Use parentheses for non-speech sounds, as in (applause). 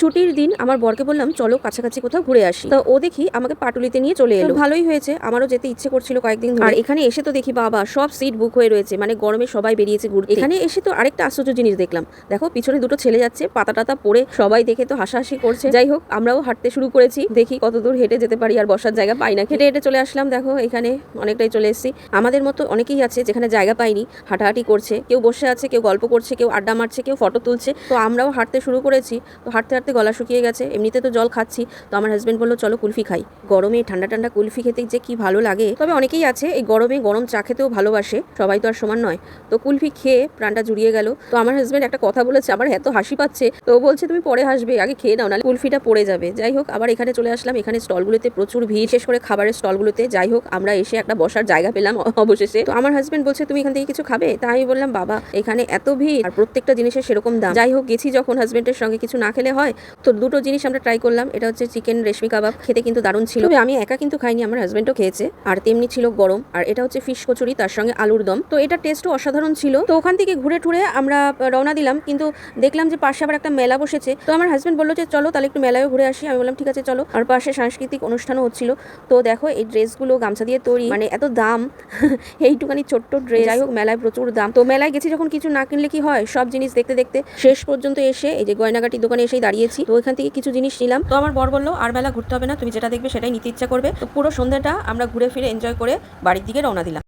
ছুটির দিন আমার বরকে বললাম চলো কাছাকাছি কোথাও ঘুরে আসি। তো ও দেখি আমাকে পাটুলিতে নিয়ে চলে এলো। ভালোই হয়েছে আমারও যেতে ইচ্ছে করছিল কয়েকদিন আর এখানে এসে তো দেখি বাবা সব সিট বুক হয়ে রয়েছে মানে গরমে সবাই বেরিয়েছে ঘুরতে। এখানে এসে তো আরেকটা আশ্চর্য জিনিস দেখলাম। দেখো পিছনে দুটো ছেলে যাচ্ছে পাতা টাতা পড়ে সবাই দেখে তো হাসাহাসি করছে। যাই হোক আমরাও হাঁটতে শুরু করেছি দেখি কত দূর হেঁটে যেতে পারি আর বসার জায়গা পাই না হেঁটে হেঁটে চলে আসলাম দেখো এখানে অনেকটাই চলে এসেছি। আমাদের মতো অনেকেই আছে যেখানে জায়গা পাইনি হাঁটাহাঁটি করছে কেউ বসে আছে কেউ গল্প করছে কেউ আড্ডা মারছে কেউ ফটো তুলছে। তো আমরাও হাঁটতে শুরু করেছি। তো হাঁটতে হাঁটতে গলা শুকিয়ে গেছে। এমনিতে তো জল খাচ্ছি। তো আমার হাজবেন্ড বলল, চলো কুলফি খাই। গরমে ঠান্ডা ঠান্ডা কুলফি খেতে যে কি ভালো লাগে। তবে অনেকেই আছে, এই গরমে গরম চা খেতেও ভালোবাসে। সবাই তো আর সমান নয়। তো কুলফি খেয়ে প্রাণটা জুড়িয়ে গেল। তো আমার হাজবেন্ড একটা কথা বলেছে, আবার এত হাসি পাচ্ছে। তো বলছে, তুমি পরে হাসবে, আগে খেয়ে নাও, নাহলে কুলফিটা পড়ে যাবে। যাই হোক, আবার এখানে চলে আসলাম। এখানে স্টলগুলোতে প্রচুর ভিড়। শেষ করে খাবারের স্টলগুলোতে। যাই হোক, আমরা এসে একটা বসার জায়গা পেলাম অবশেষে। তো আমার হাজবেন্ড বলছে, তুমি এখান থেকে কিছু খাবে? তাই আমি বললাম, বাবা, এখানে এত ভিড়, আর প্রত্যেকটা জিনিসের সেরকম দাম। যাই হোক, গেছি যখন হাজবেন্ডের সঙ্গে কিছু না খেলে হয়। তো দুটো জিনিস আমরা ট্রাই করলাম, এটা হচ্ছে চিকেন রেশমি কাবাব, খেতে কিন্তু দারুণ ছিল। আমি একা কিন্তু খাইনি, আমার হাজব্যান্ডও খেয়েছে, আর তেমনি ছিল গরম, আর এটা হচ্ছে ফিশ কচুরি, তার সঙ্গে আলুর দম। তো এটা টেস্টও অসাধারণ ছিল। তো ওখান থেকে ঘুরে টুরে আমরা রওনা দিলাম, কিন্তু দেখলাম যে পাশে আবার একটা মেলা বসেছে। তো আমার হাজব্যান্ড বলল যে, চলো তাহলে একটু মেলায় ঘুরে আসি। আমি বললাম, ঠিক আছে, চলো। আর পাশে সাংস্কৃতিক অনুষ্ঠানও হচ্ছিল। তো দেখো, এই ড্রেসগুলো গামছা দিয়ে তৈরি মানে এত দাম (laughs) এইটুখানি ছোট্ট ড্রেস যাই হোক, মেলায় প্রচুর দাম। তো মেলায় গেছি, যখন কিছু না কিনলে কি হয়? সব জিনিস দেখতে দেখতে শেষ পর্যন্ত এসে, এই যে গয়নাগাটির দোকানে এসেই দাঁড়িয়েছি তো ওইখান থেকে কিছু জিনিস নিলাম। তো আমার বর বলল, আর বেলা ঘুরতে হবে না, তুমি যেটা দেখবে সেটাই নিতে ইচ্ছা করবে। তো পুরো সন্ধ্যাটা আমরা ঘুরে ফিরে এনজয় করে বাড়ির দিকে রওনা দিলাম।